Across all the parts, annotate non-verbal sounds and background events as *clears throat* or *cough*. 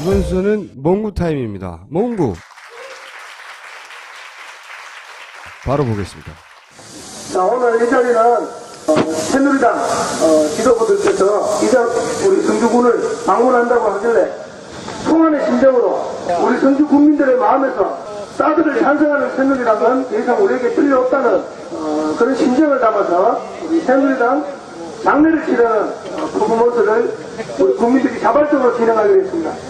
이번 순서는 몽구 타임입니다. 몽구. 바로 보겠습니다. 자, 오늘 이 자리는 어, 새누리당 어, 지도부들께서 이자 우리 성주군을 방문한다고 하길래 통안의 심정으로 우리 성주 국민들의 마음에서 사드를 찬성하는 새누리당은 더 이상 우리에게 필요 없다는 어, 그런 심정을 담아서 우리 새누리당 장례를 치르는 어, 퍼포먼스를 우리 국민들이 자발적으로 진행하기로 했습니다.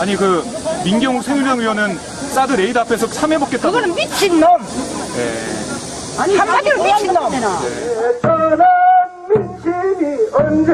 아니 그 민경욱 새누리당 의원은 사드 레이드 앞에서 참여해먹겠다고 그거는 미친놈. 한마디로 미친놈. 떠난 민심이 언제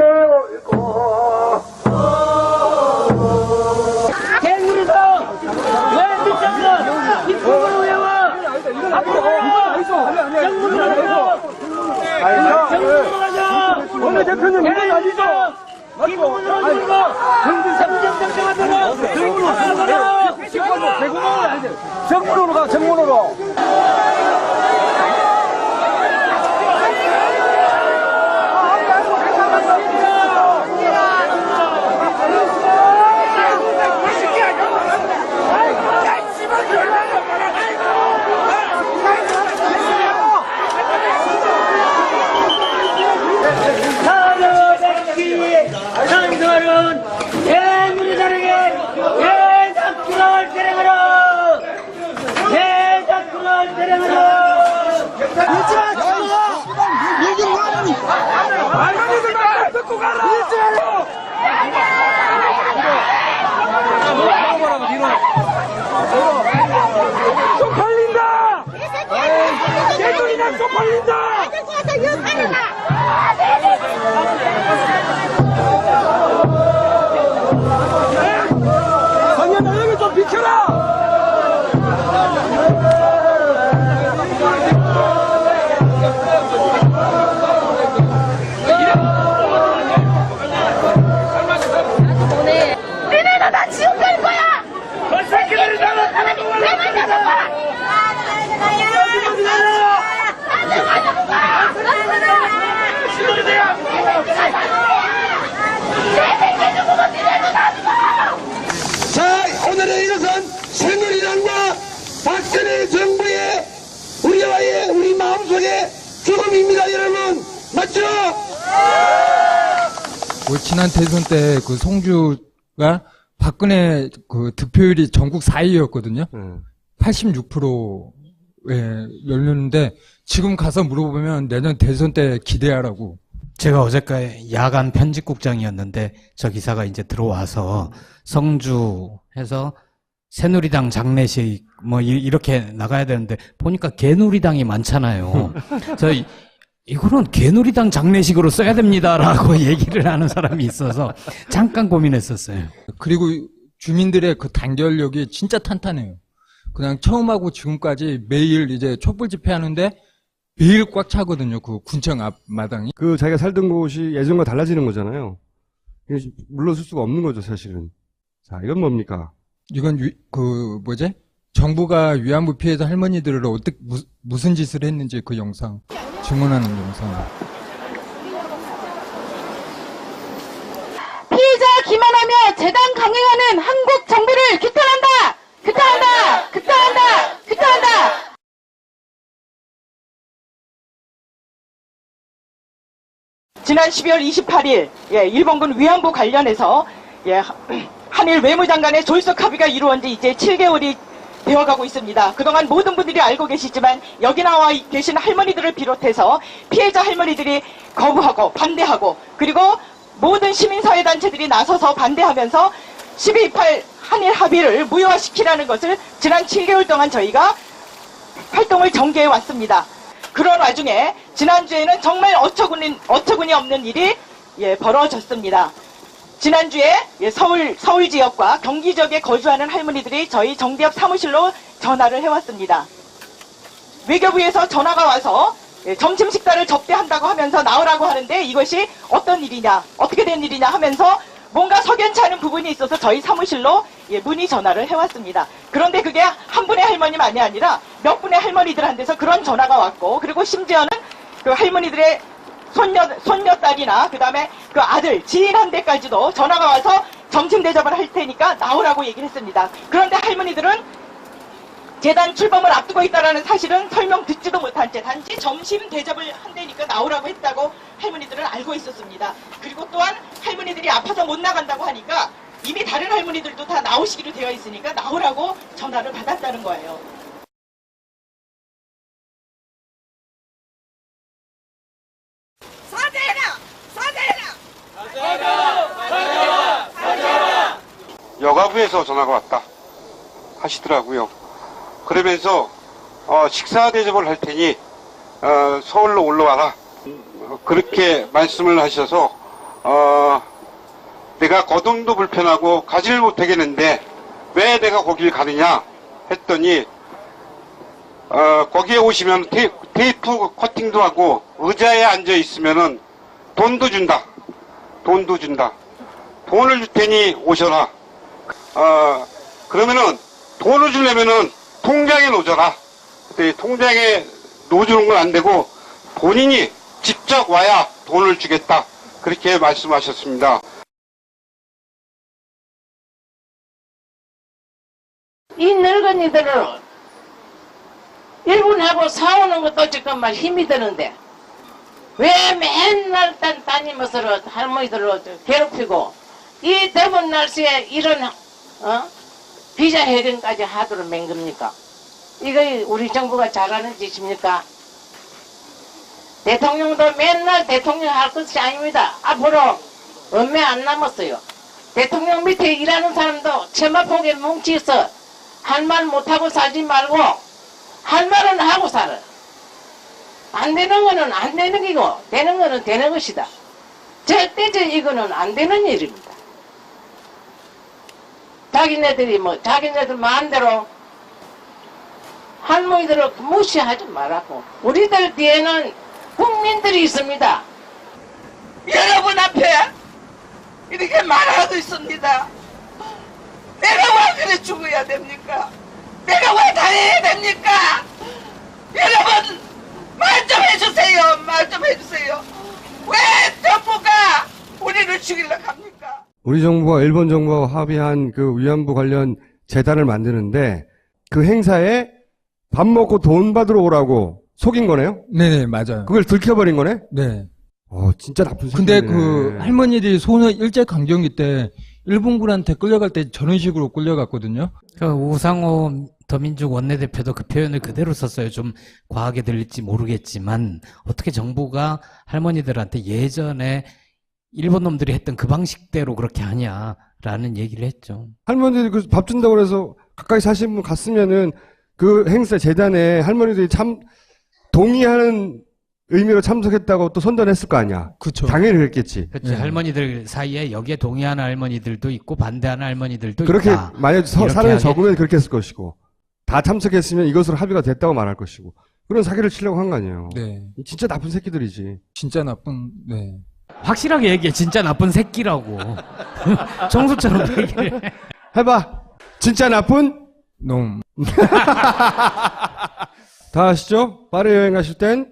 개 오늘의 이것은 새누리당과 박근혜 정부의 우리와의 우리 마음속의 죽음입니다, 여러분. 맞죠? 그 지난 대선 때 그 송주가 박근혜 그 득표율이 전국 4위였거든요. 네. 86%에 열렸는데 지금 가서 물어보면 내년 대선 때 기대하라고. 제가 어제까지 야간 편집국장이었는데 저 기사가 이제 들어와서 성주 해서 새누리당 장례식 뭐 이- 이렇게 나가야 되는데 보니까 개누리당이 많잖아요. *laughs* 저 이- 이거는 개누리당 장례식으로 써야 됩니다라고 *laughs* 얘기를 하는 사람이 있어서 잠깐 고민했었어요. 그리고 주민들의 그 단결력이 진짜 탄탄해요. 그냥 처음하고 지금까지 매일 이제 촛불 집회하는데 매일 꽉 차거든요. 그 군청 앞마당이. 그 자기가 살던 곳이 예전과 달라지는 거잖아요. 물러설 수가 없는 거죠, 사실은. 자, 이건 뭡니까? 이건 위- 그 뭐지? 정부가 위안부 피해자 할머니들을 어떻게 무, 무슨 짓을 했는지 그 영상 증언하는 영상. 피해자 기만하며 재단 강행하는 한국 정부를! 규탄한다! 규탄한다! 지난 12월 28일 예, 일본군 위안부 관련해서 예, *clears throat* 한일 외무장관의 졸속 합의가 이루어진 지 이제 7개월이 되어가고 있습니다. 그동안 모든 분들이 알고 계시지만 여기 나와 계신 할머니들을 비롯해서 피해자 할머니들이 거부하고 반대하고 그리고 모든 시민사회단체들이 나서서 반대하면서 12.28 한일 합의를 무효화시키라는 것을 지난 7개월 동안 저희가 활동을 전개해 왔습니다. 그런 와중에 지난주에는 정말 어처구니, 어처구니 없는 일이 예, 벌어졌습니다. 지난주에 예, 서울, 서울 지역과 경기 지역에 거주하는 할머니들이 저희 정대협 사무실로 전화를 해왔습니다. 외교부에서 전화가 와서 예, 점심 식사를 접대한다고 하면서 나오라고 하는데 이것이 어떤 일이냐, 어떻게 된 일이냐 하면서 뭔가 석연치 않은 부분이 있어서 저희 사무실로 예, 문의 전화를 해왔습니다. 그런데 그게 한 분의 할머니만이 아니라 몇 분의 할머니들한테서 그런 전화가 왔고 그리고 심지어는 그 할머니들의 손녀, 손녀딸이나 그 다음에 그 아들, 지인한테까지도 전화가 와서 점심 대접을 할 테니까 나오라고 얘기를 했습니다. 그런데 할머니들은 재단 출범을 앞두고 있다는 사실은 설명 듣지도 못한 채 단지 점심 대접을 한다니까 나오라고 했다고 할머니들은 알고 있었습니다. 그리고 또한 할머니들이 아파서 못 나간다고 하니까 이미 다른 할머니들도 다 나오시기로 되어 있으니까 나오라고 전화를 받았다는 거예요. 사죄해라! 사죄해라! 여가부에서 전화가 왔다 하시더라고요. 그러면서 어, 식사 대접을 할 테니 어, 서울로 올라와라. 어, 그렇게 말씀을 하셔서 어, 내가 거동도 불편하고 가지를 못하겠는데 왜 내가 거길 가느냐 했더니 어, 거기에 오시면 테, 테이프 커팅도 하고 의자에 앉아 있으면은 돈도 준다. 돈도 준다. 돈을 줄 테니 오셔라. 어, 그러면은 돈을 주려면은 통장에. 그때 통장에 놓아주는 건 안 되고 본인이 직접 와야 돈을 주겠다. 그렇게 말씀하셨습니다. 이 늙은이들은 일본하고 싸우는 것도 지금 막 힘이 드는데 왜 맨날 딴 따님으로 할머니들을 괴롭히고 이 더운 날씨에 이런 어? 비자회견까지 하도록 맹 겁니까? 이거 우리 정부가 잘하는 짓입니까? 대통령도 맨날 대통령 할 것이 아닙니다. 앞으로 얼마 안 남았어요. 대통령 밑에 일하는 사람도 체마폭에 뭉치서 할말 못하고 살지 말고 할 말은 하고 살아. 안 되는 거는 안 되는 기고 되는 거는 되는 것이다. 절대적 이거는 안 되는 일입니다. 자기네들이 뭐 자기네들 마음대로 할머니들을 무시하지 말라고 우리들 뒤에는 국민들이 있습니다. 여러분 앞에 이렇게 말하고 있습니다. 내가 왜 그래 죽어야 됩니까? 내가 왜 당해야 됩니까? 여러분 말 좀 해주세요. 말 좀 해주세요. 왜 정부가 우리를 죽이려고 합니까? 우리 정부와 일본 정부가 합의한 그 위안부 관련 재단을 만드는데 그 행사에 밥 먹고 돈 받으러 오라고 속인 거네요? 네네, 맞아요. 그걸 들켜버린 거네? 네. 어, 진짜 나쁜 근데 새끼네. 그 할머니들이 소녀 일제 강점기 때 일본군한테 끌려갈 때 저런 식으로 끌려갔거든요. 그 우상호 더민족 원내대표도 그 표현을 그대로 썼어요. 좀 과하게 들릴지 모르겠지만 어떻게 정부가 할머니들한테 예전에 일본 놈들이 했던 그 방식대로 그렇게 하냐라는 얘기를 했죠. 할머니들이 그 밥 준다고 그래서 가까이 사시는 분 갔으면은 그 행사 재단에 할머니들이 참 동의하는 의미로 참석했다고 또 선전했을 거 아니야. 그쵸. 당연히 그랬겠지. 그렇지 네. 할머니들 사이에 여기에 동의하는 할머니들도 있고 반대하는 할머니들도 그렇게 있다. 만약 서, 사람이 하게- 적으면 그렇게 했을 것이고 다 참석했으면 이것으로 합의가 됐다고 말할 것이고 그런 사기를 치려고 한 거 아니에요. 네. 진짜 나쁜 새끼들이지. 진짜 나쁜, 네. 확실하게 얘기해. 진짜 나쁜 새끼라고. *laughs* 정수처럼 얘기를 해. 해봐. 진짜 나쁜 놈. *laughs* 다 아시죠? 파리 여행 가실 땐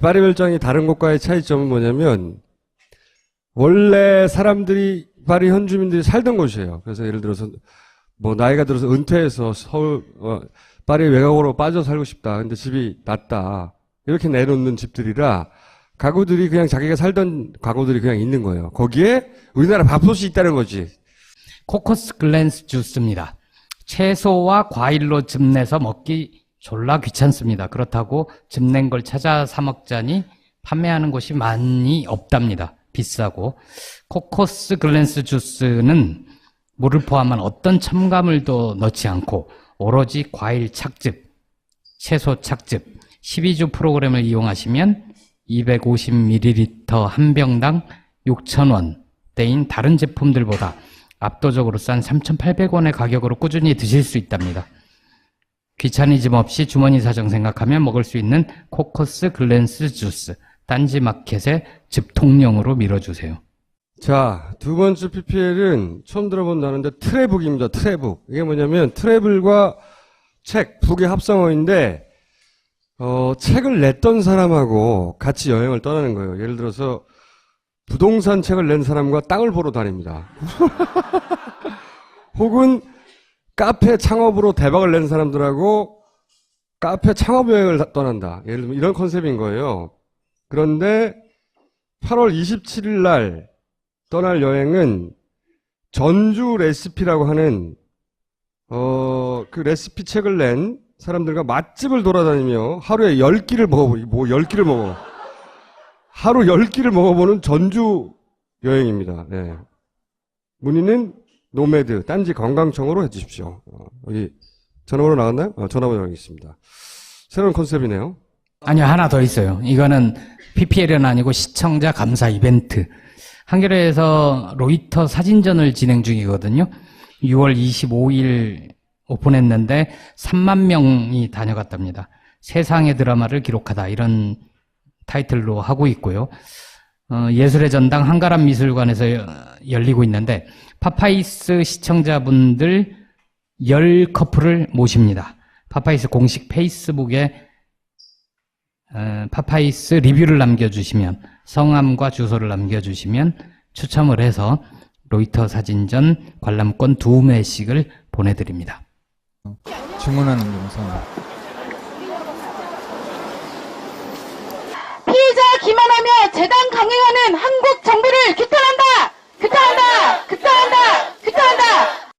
파리 별장이 다른 곳과의 차이점은 뭐냐면 원래 사람들이 파리 현주민들이 살던 곳이에요. 그래서 예를 들어서 뭐 나이가 들어서 은퇴해서 서울 어, 파리 외곽으로 빠져 살고 싶다. 근데 집이 낮다. 이렇게 내놓는 집들이라 가구들이 그냥 자기가 살던 가구들이 그냥 있는 거예요. 거기에 우리나라 밥솥이 있다는 거지. 코코스 글랜스 주스입니다. 채소와 과일로 즙내서 먹기 졸라 귀찮습니다. 그렇다고 즙낸 걸 찾아 사 먹자니 판매하는 곳이 많이 없답니다. 비싸고. 코코스 글랜스 주스는 물을 포함한 어떤 첨가물도 넣지 않고 오로지 과일 착즙, 채소 착즙, 12주 프로그램을 이용하시면 250ml 한 병당 6,000원대인 다른 제품들보다 압도적으로 싼 3,800원의 가격으로 꾸준히 드실 수 있답니다. 귀차니즘 없이 주머니 사정 생각하면 먹을 수 있는 코커스 글랜스 주스 딴지 마켓에 집통령으로 밀어주세요. 자, 두 번째 PPL은 처음 들어본 다는데 트래북입니다. 트래북. 이게 뭐냐면 트래블과 책, 북의 합성어인데 어, 책을 냈던 사람하고 같이 여행을 떠나는 거예요. 예를 들어서 부동산 책을 낸 사람과 땅을 보러 다닙니다. *laughs* 혹은 카페 창업으로 대박을 낸 사람들하고 카페 창업 여행을 다- 떠난다. 예를 들면 이런 컨셉인 거예요. 그런데 8월 27일 날 떠날 여행은 전주 레시피라고 하는 어, 그 레시피 책을 낸 사람들과 맛집을 돌아다니며 하루에 10끼를 먹어보, 뭐 10끼를 먹어. 하루 10끼를 먹어보는 전주 여행입니다. 네. 문의는 노매드, 딴지 관광청으로 해주십시오. 어, 여기 전화번호 나갔나요? 어, 전화번호 여기 있습니다. 새로운 컨셉이네요. 아니요, 하나 더 있어요. 이거는 PPL은 아니고 시청자 감사 이벤트. 한겨레에서 로이터 사진전을 진행 중이거든요. 6월 25일 오픈했는데 3만 명이 다녀갔답니다. 세상의 드라마를 기록하다 이런 타이틀로 하고 있고요. 어, 예술의 전당 한가람 미술관에서 여- 열리고 있는데 파파이스 시청자분들 10커플을 모십니다. 파파이스 공식 페이스북에 어, 파파이스 리뷰를 남겨주시면 성함과 주소를 남겨주시면 추첨을 해서 로이터 사진전 관람권 두 매씩을 보내드립니다. 증언하는 영상. 피해자 기만하며 재단 강행하는 한국 정부를 규탄한다! 규탄한다! 규탄한다! 규탄한다!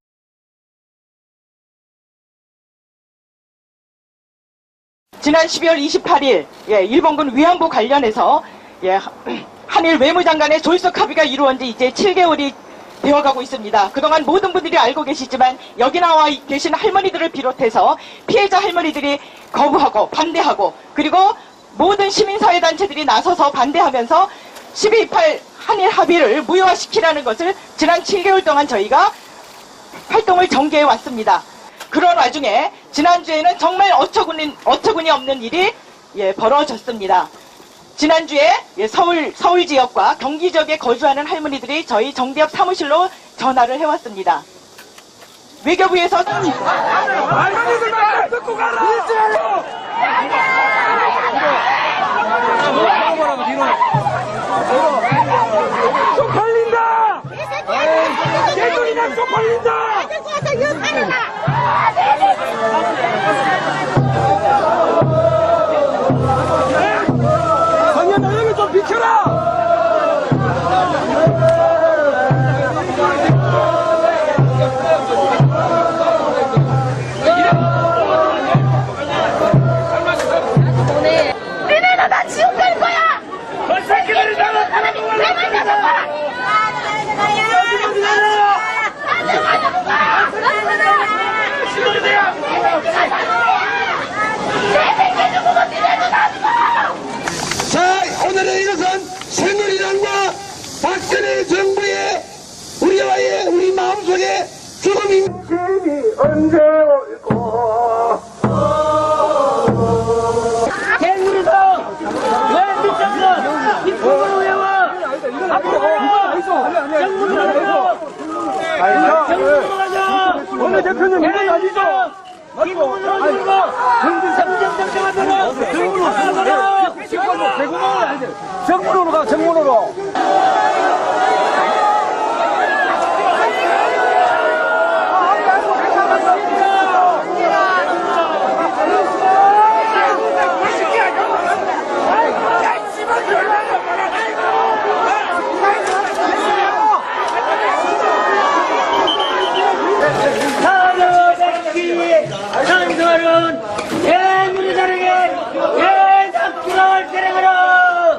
지난 12월 28일 예, 일본군 위안부 관련해서 예, *clears throat* 한일 외무장관의 졸속 합의가 이루어진 지 이제 7개월이 되어가고 있습니다. 그동안 모든 분들이 알고 계시지만 여기 나와 계신 할머니들을 비롯해서 피해자 할머니들이 거부하고 반대하고 그리고 모든 시민사회단체들이 나서서 반대하면서 12.28 한일 합의를 무효화시키라는 것을 지난 7개월 동안 저희가 활동을 전개해 왔습니다. 그런 와중에 지난주에는 정말 어처구니, 어처구니 없는 일이 예, 벌어졌습니다. 지난주에 예, 서울, 서울 지역과 경기 지역에 거주하는 할머니들이 저희 정대협 사무실로 전화를 해왔습니다. 외교부에서 할머니들만 듣고 가라! 쪽팔린다! 개소리나 쪽팔린다! 성현 우리 마음속에 죽음이 언제 올고 새누리당 왜 미쳤어 이쪽으로 왜 와? 앞으로 정부로 가자 정부로 가자 원내 대표님 이건 아니죠 이부분으로 들고 정부로 아니죠 정문으로 가 정문으로 야, 씨발, 사로잡기 상승하는 대문이다에게 대작군을 대령하라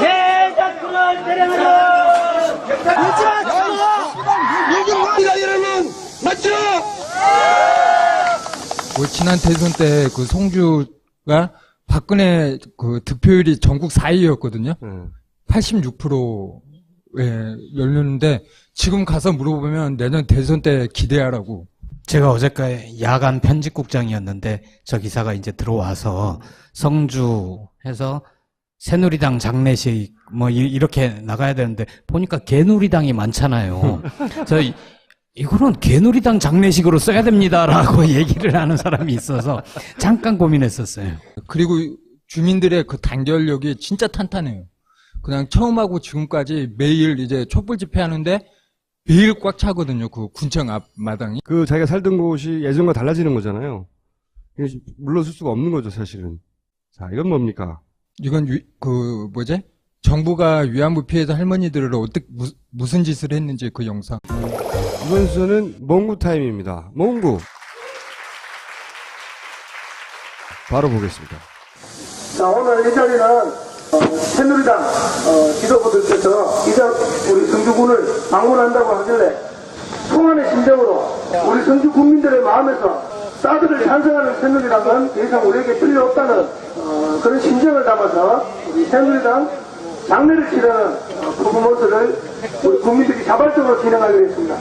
대작군을 대령하라 여러분 맞죠? 뭐 지난 대선 때 그 송주가 박근혜 그 득표율이 전국 4위였거든요. 네. 86%에 열렸는데 지금 가서 물어보면 내년 대선 때 기대하라고. 제가 어제까지 야간 편집국장이었는데 저 기사가 이제 들어와서 성주해서 새누리당 장례식 뭐 이- 이렇게 나가야 되는데 보니까 개누리당이 많잖아요. *laughs* 저 이- 이거는 개누리당 장례식으로 써야 됩니다라고 *laughs* 얘기를 하는 사람이 있어서 잠깐 고민했었어요. 그리고 주민들의 그 단결력이 진짜 탄탄해요. 그냥 처음하고 지금까지 매일 이제 촛불 집회하는데 매일 꽉 차거든요. 그 군청 앞 마당이. 그 자기가 살던 곳이 예전과 달라지는 거잖아요. 물러설 수가 없는 거죠, 사실은. 자, 이건 뭡니까? 이건 유- 그 뭐지? 정부가 위안부 피해자 할머니들을 어떻게 무, 무슨 짓을 했는지 그 영상. 이번 수는 몽구 타임입니다. 몽구. 바로 보겠습니다. 자, 오늘 이 자리는 어, 새누리당 어, 지도부들께서 이자 우리 성주군을 방문한다고 하길래 통안의 심정으로 우리 성주 국민들의 마음에서 사드를 찬성하는 새누리당은 더 이상 우리에게 필요 없다는 어, 그런 심정을 담아서 우리 새누리당 장례를 치르는 어, 퍼포먼스를 우리 국민들이 자발적으로 진행하기로 했습니다.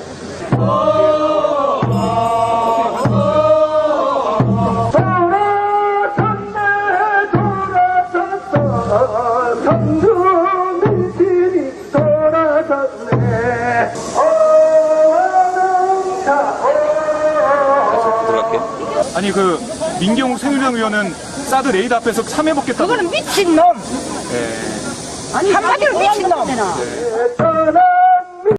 아니 그 민경욱 새누리당 의원은 사드 레이더 앞에서 참여먹겠다고. 그거는 미친놈. 예. 한마디로 미친놈. 떠나